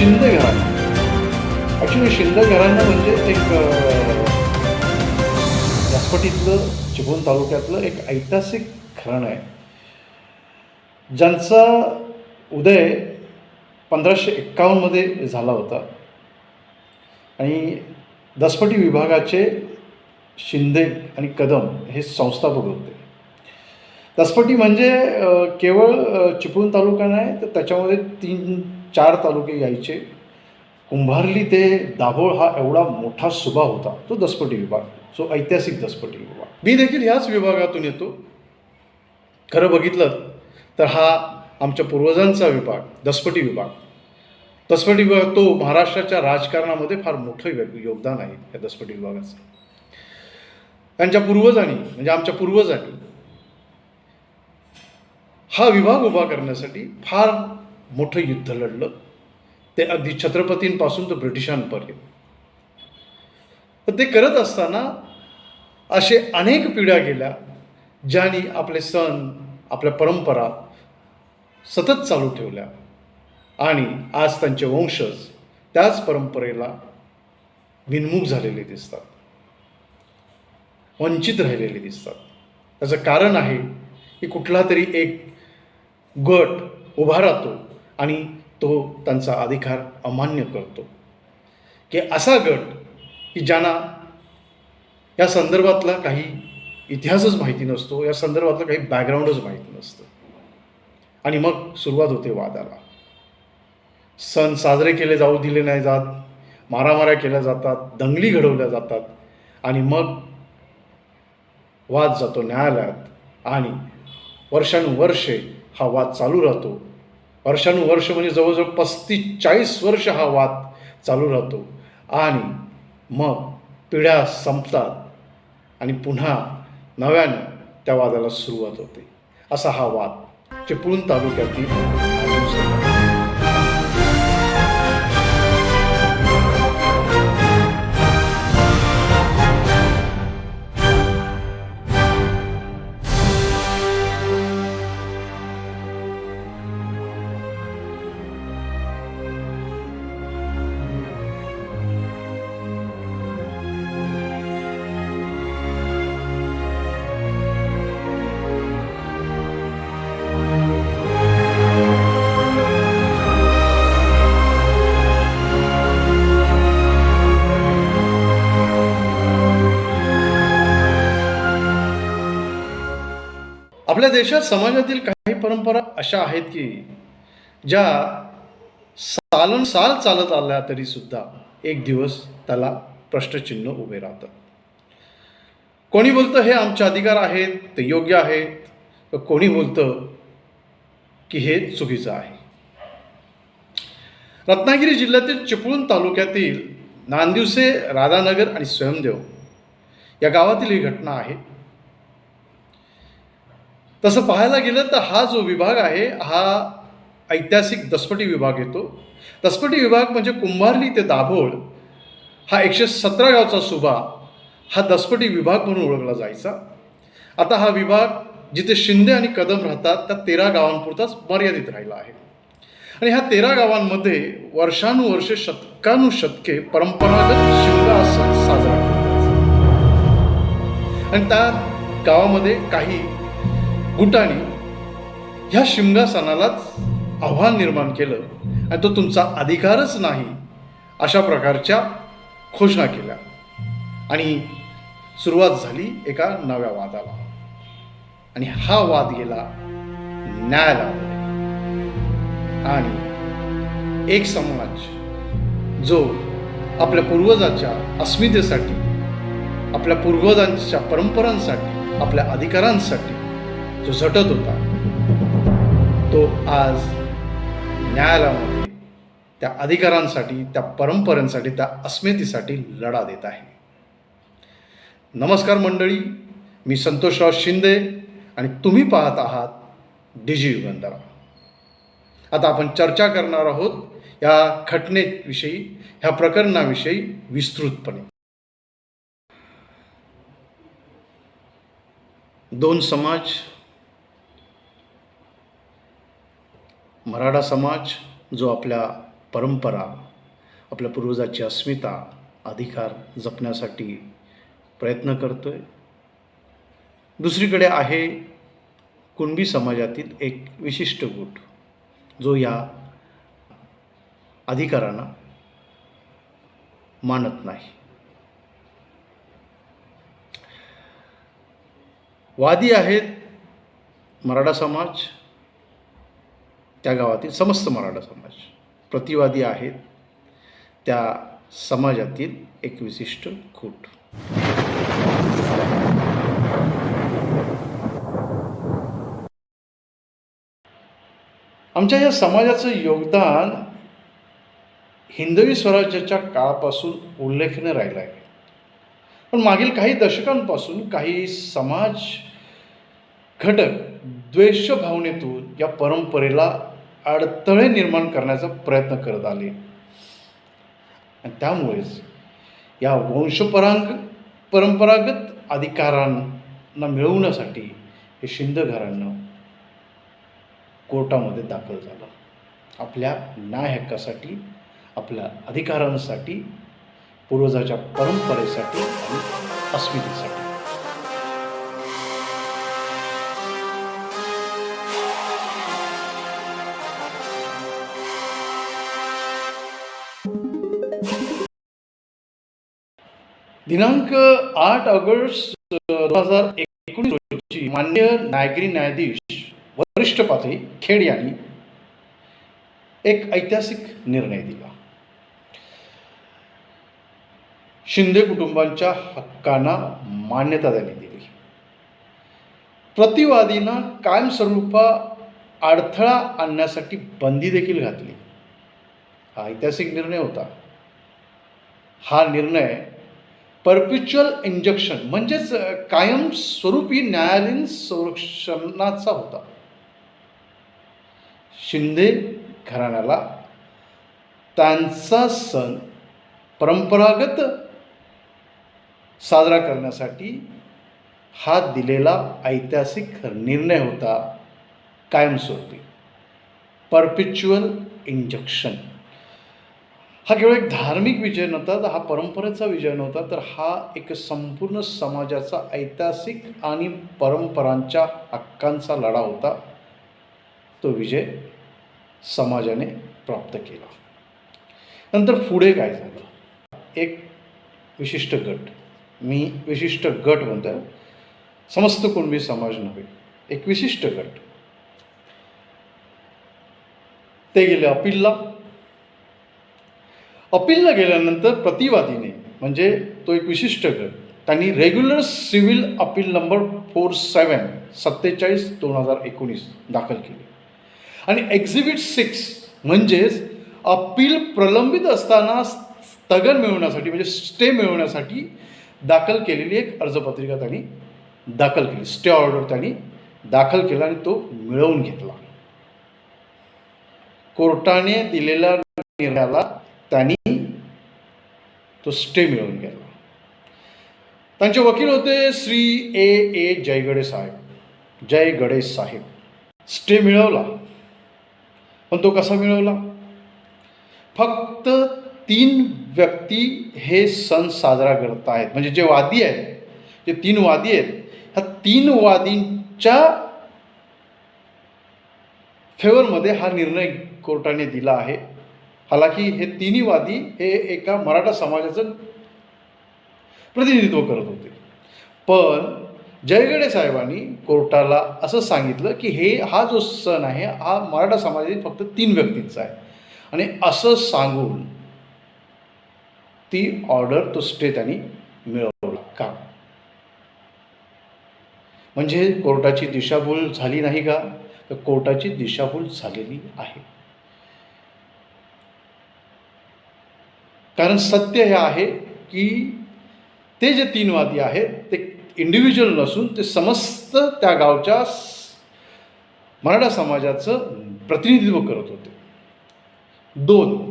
शिंदे घराणं. ॲक्च्युली शिंदे घराणं म्हणजे एक अ, चिपळूण तालुक्यातलं एक ऐतिहासिक घराणं आहे. ज्यांचा उदय पंधराशे एक्कावन्नमध्ये झाला होता. आणि दसपटी विभागाचे शिंदे आणि कदम हे संस्थापक होते. दसपटी म्हणजे केवळ चिपळूण तालुका नाही तर त्याच्यामध्ये तीन चार तालुके यायचे. कुंभारली ते दाभोळ हा एवढा मोठा सुभा होता. तो दसपटी विभाग सो ऐतिहासिक दसपटी विभाग. मी देखील ह्याच विभागातून येतो. खरं बघितलं तर हा आमच्या पूर्वजांचा विभाग दसपटी विभाग. दसपटी विभाग तो महाराष्ट्राच्या राजकारणामध्ये फार मोठं योग- योगदान आहे या दसपटी विभागाचं. त्यांच्या पूर्वजांनी म्हणजे आमच्या पूर्वजांनी हा विभाग उभा करण्यासाठी फार मोठं युद्ध लढलं. ते अगदी छत्रपतींपासून तर ब्रिटिशांपर्यंत. पण ते करत असताना असे अनेक पिढ्या गेल्या ज्यांनी आपले सण आपल्या परंपरा सतत चालू ठेवल्या आणि आज त्यांचे वंशज त्याच परंपरेला विनमुख झालेले दिसतात. वंचित राहिलेले दिसतात. त्याचं कारण आहे की कुठला तरी एक गट उभा राहतो आणि तो त्यांचा अधिकार अमान्य करतो. की असा गट की ज्यांना या संदर्भातला काही इतिहासच माहिती नसतो या संदर्भातलं काही बॅकग्राऊंडच माहिती नसतं. आणि मग सुरुवात होते वादाला. सण साजरे केले जाऊ दिले नाही जात मारामाऱ्या केल्या जातात दंगली घडवल्या जातात आणि मग वाद जातो न्यायालयात आणि वर्षानुवर्षे हा वाद चालू राहतो. वर्षानुवर्ष म्हणजे जवळजवळ पस्तीस चाळीस वर्ष हा वाद चालू राहतो. आणि मग पिढ्या संपतात आणि पुन्हा नव्यानं त्या वादाला सुरुवात होते. असा हा वाद चिपळूण तालुक्यातील आपल्या देशात समाजातील काही परंपरा अशा आहेत की ज्या सालन साल चालत आल्या तरी सुद्धा एक दिवस त्याला प्रश्नचिन्ह उभे राहतं कोणी बोलतं हे आमचे अधिकार आहेत ते योग्य आहेत. तर कोणी बोलतं की हे चुकीचं आहे. रत्नागिरी जिल्ह्यातील चिपळूण तालुक्यातील नांदिवसे राधानगर आणि स्वयंदेव या गावातील ही घटना आहे. तसं पाहायला गेलं तर हा जो विभाग आहे हा ऐतिहासिक दसपटी विभाग येतो. दसपटी विभाग म्हणजे कुंभारली ते दाभोळ हा एकशे सतरा गावचा सुभा हा दसपटी विभाग म्हणून ओळखला जायचा. आता हा विभाग जिथे शिंदे आणि कदम राहतात त्या तेरा गावांपुरताच मर्यादित राहिला आहे. आणि ह्या तेरा गावांमध्ये वर्षानुवर्षे शतकानुशतके परंपरागत शिमगा सण साजरा केला आणि त्या गावामध्ये काही गुटांनी ह्या शिमगासनालाच आव्हान निर्माण केलं आणि तो तुमचा अधिकारच नाही अशा प्रकारच्या घोषणा केल्या. आणि सुरुवात झाली एका नव्या वादाला. आणि हा वाद गेला न्यायालयामध्ये. आणि एक समाज जो आपल्या पूर्वजाच्या अस्मितेसाठी आपल्या पूर्वजांच्या परंपरांसाठी आपल्या अधिकारांसाठी जो झटत होता. तो आज न्यायालयामध्ये त्या अधिकारांसाठी त्या परंपरांसाठी त्या अस्मितेसाठी लढा देत आहे. नमस्कार मंडळी मी संतोषराव शिंदे आणि तुम्ही पाहत आहात डिजी युगंधरा. आता आपण चर्चा करणार आहोत या घटनेविषयी ह्या प्रकरणाविषयी विस्तृतपणे. दोन समाज मराठा समाज जो आपल्या परंपरा आपल्या पूर्वजाची अस्मिता अधिकार जपण्यासाठी प्रयत्न करतो आहे दुसरीकडे आहे कुणबी समाजातील एक विशिष्ट गुट जो या अधिकारांना मानत नाही. वादी आहेत मराठा समाज त्या गावातील समस्त मराठा समाज. प्रतिवादी आहेत. त्या समाजातील एक विशिष्ट खूट. आमच्या या समाजाचं योगदान हिंदवी स्वराज्याच्या काळापासून उल्लेखनीय राहिलं आहे. पण मागील काही दशकांपासून काही समाज घटक द्वेष भावनेतून या परंपरेला अडथळे निर्माण करण्याचा प्रयत्न करत आले. आणि त्यामुळेच या वंशपरांग परंपरागत अधिकारांना मिळवण्यासाठी हे शिंदे घराणं कोर्टामध्ये दाखल झालं. आपल्या न्याय हक्कासाठी आपल्या अधिकारांसाठी पूर्वजाच्या परंपरेसाठी आणि अस्मितेसाठी. दिनांक आठ ऑगस्ट दोन हजार एकोणीस रोजी मान्य नायगरी न्यायाधीश वरिष्ठ पातळी खेड यांनी एक ऐतिहासिक निर्णय दिला. शिंदे कुटुंबांच्या हक्कांना मान्यता त्यांनी दिली. प्रतिवादींना कायमस्वरूपा अडथळा आणण्यासाठी बंदी देखील घातली. हा ऐतिहासिक निर्णय होता. हा निर्णय परपिच्युअल इंजेक्शन म्हणजेच कायमस्वरूपी न्यायालयीन संरक्षणाचा होता. शिंदे घराण्याला त्यांचा सण परंपरागत साजरा करण्यासाठी हा दिलेला ऐतिहासिक निर्णय होता कायमस्वरूपी. परपिच्युअल इंजेक्शन हा केवळ एक धार्मिक विजय नव्हता तर हा परंपरेचा विजय नव्हता तर हा एक संपूर्ण समाजाचा ऐतिहासिक आणि परंपरांच्या हक्कांचा लढा होता. तो विजय समाजाने प्राप्त केला. नंतर पुढे काय झालं? एक विशिष्ट गट. मी विशिष्ट गट म्हणतो. समस्त कुणबी समाज नव्हे. एक विशिष्ट गट. ते गेले अपीलला. अपीलला गेल्यानंतर प्रतिवादीने म्हणजे तो एक विशिष्ट गट त्यांनी regular civil appeal number four seven सत्तेचाळीस दोन हजार एकोणीस दाखल केली. आणि एक्झिबिट सिक्स म्हणजेच अपील प्रलंबित असताना स्थगन मिळवण्यासाठी म्हणजे स्टे मिळवण्यासाठी दाखल केलेली एक अर्जपत्रिका त्यांनी दाखल केली. स्टे ऑर्डर त्यांनी दाखल केला आणि तो मिळवून घेतला. कोर्टाने दिलेल्या निर्णयाला त्यांनी तो स्टे मिळवून गेला त्यांचे वकील होते श्री ए. ए. जयगडे साहेब. जय गणेश साहेब. स्टे मिळवला. पण तो कसा मिळवला? फक्त तीन व्यक्ती हे सण साजरा करत आहेत. म्हणजे जे वादी आहेत जे तीन वादी आहेत ह्या तीन वादींच्या फेवरमध्ये हा निर्णय कोर्टाने दिला आहे. हालाकी हे तिन्ही वादी हे एका मराठा समाजाचं प्रतिनिधित्व करत होते. पण जयगडे साहेबांनी कोर्टाला असं सांगितलं की हे हा जो सण आहे हा मराठा समाजातील फक्त तीन व्यक्तींचा आहे. आणि असं सांगून ती ऑर्डर तो स्टे त्यांनी मिळवला. का? म्हणजे कोर्टाची दिशाभूल झाली नाही का? तर कोर्टाची दिशाभूल झालेली आहे. कारण सत्य हे आहे की ते जे तीन वादी आहेत ते इंडिव्हिज्युअल नसून ते समस्त त्या गावच्या मराठा समाजाचं प्रतिनिधित्व करत होते. दोन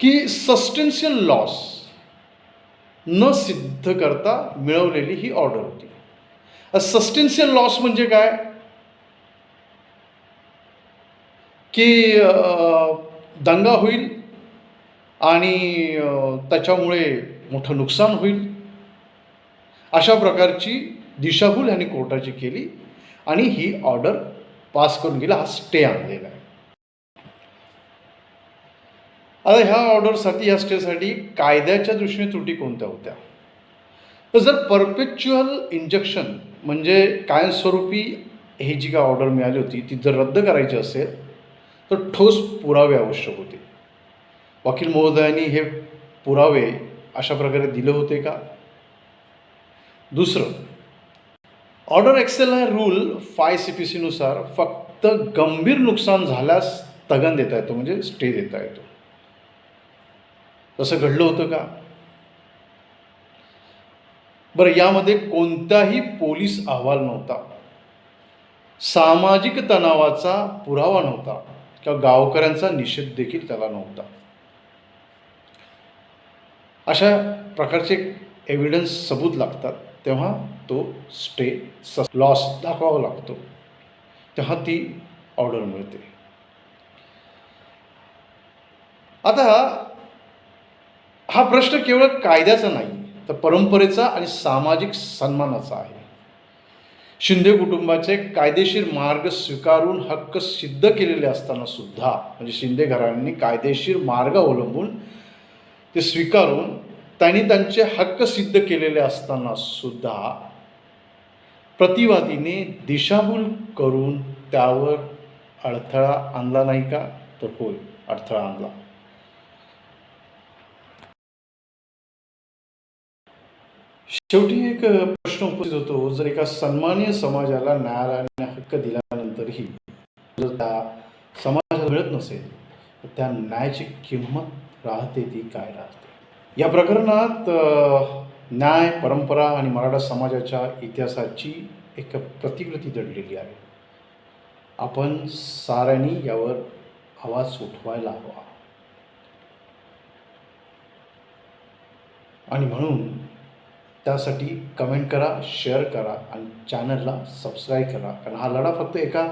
की सस्टेन्शियल लॉस न सिद्ध करता मिळवलेली ही ऑर्डर होती. सस्टेन्शियल लॉस म्हणजे काय? की दंगा होईल आणि त्याच्यामुळे मोठं नुकसान होईल. अशा प्रकारची दिशाभूल ह्यांनी कोर्टाची केली आणि ही ऑर्डर पास करून गेला हा स्टे आणलेला आहे. आता ह्या ऑर्डरसाठी ह्या स्टेसाठी कायद्याच्या दृष्टीने त्रुटी कोणत्या होत्या? तर जर परपेच्युअल इंजेक्शन म्हणजे कायमस्वरूपी ही जी काय ऑर्डर मिळाली होती ती जर रद्द करायची असेल तर ठोस पुरावे आवश्यक होते. वकील महोदयांनी हे पुरावे अशा प्रकारे दिले होते का? दुसरं order XL rule five C P सीनुसार फक्त गंभीर नुकसान झाल्यास स्थगन देता येतो म्हणजे स्टे देता येतो. तसं घडलं होतं का? बरं यामध्ये कोणताही पोलीस अहवाल नव्हता. सामाजिक तणावाचा पुरावा नव्हता. किंवा गावकऱ्यांचा निषेध देखील त्याला नव्हता. अशा प्रकारचे एव्हिडन्स सबूत लागतात तेव्हा तो स्टे स लॉस दाखवावा लागतो. तेव्हा ती ऑर्डर मिळते. आता हा प्रश्न केवळ कायद्याचा नाही तर परंपरेचा आणि सामाजिक सन्मानाचा आहे. शिंदे कुटुंबाचे कायदेशीर मार्ग स्वीकारून हक्क सिद्ध केलेले असताना सुद्धा म्हणजे शिंदे घराण्यांनी कायदेशीर मार्ग अवलंबून ते स्वीकारून त्यांनी त्यांचे हक्क सिद्ध केलेले असताना सुद्धा प्रतिवादीने दिशाभूल करून त्यावर अडथळा आणला नाही का? तर होय अडथळा आणला. शेवटी एक प्रश्न उपस्थित होतो. जर एका सन्मान्य समाजाला न्यायालयाने हक्क दिल्यानंतरही जर त्या समाजाला मिळत नसेल तर त्या न्यायाची किंमत राहते ती काय राहते? या प्रकरणात न्याय परंपरा आणि मराठा समाजाच्या इतिहासाची एक प्रतिकृती दडलेली आहे. आपण साऱ्यांनी यावर आवाज उठवायला हवा. आणि म्हणून त्यासाठी कमेंट करा शेअर करा आणि चॅनलला सबस्क्राईब करा. कारण हा लढा फक्त एका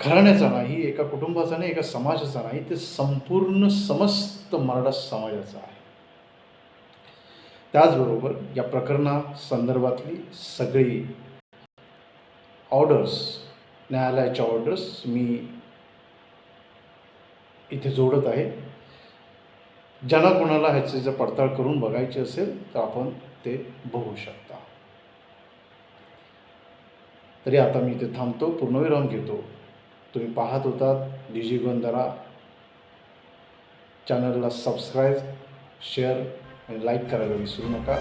घराण्याचा नाही एका कुटुंबाचा नाही एका समाजाचा नाही ते संपूर्ण समस्त मराठा समाजाचा आहे. त्याचबरोबर या प्रकरणा संदर्भातली सगळी ऑर्डर्स न्यायालयाच्या ऑर्डर्स मी इथे जोडत आहे. ज्यांना कोणाला ह्याचे जर पडताळ करून बघायची असेल तर आपण ते बघू शकता. तरी आता मी इथे थांबतो पूर्णविराम घेतो. तुम्ही पाहत होतात डीजी गोंधरा चॅनलला सबस्क्राईब शेअर आणि लाईक करायला विसरू नका.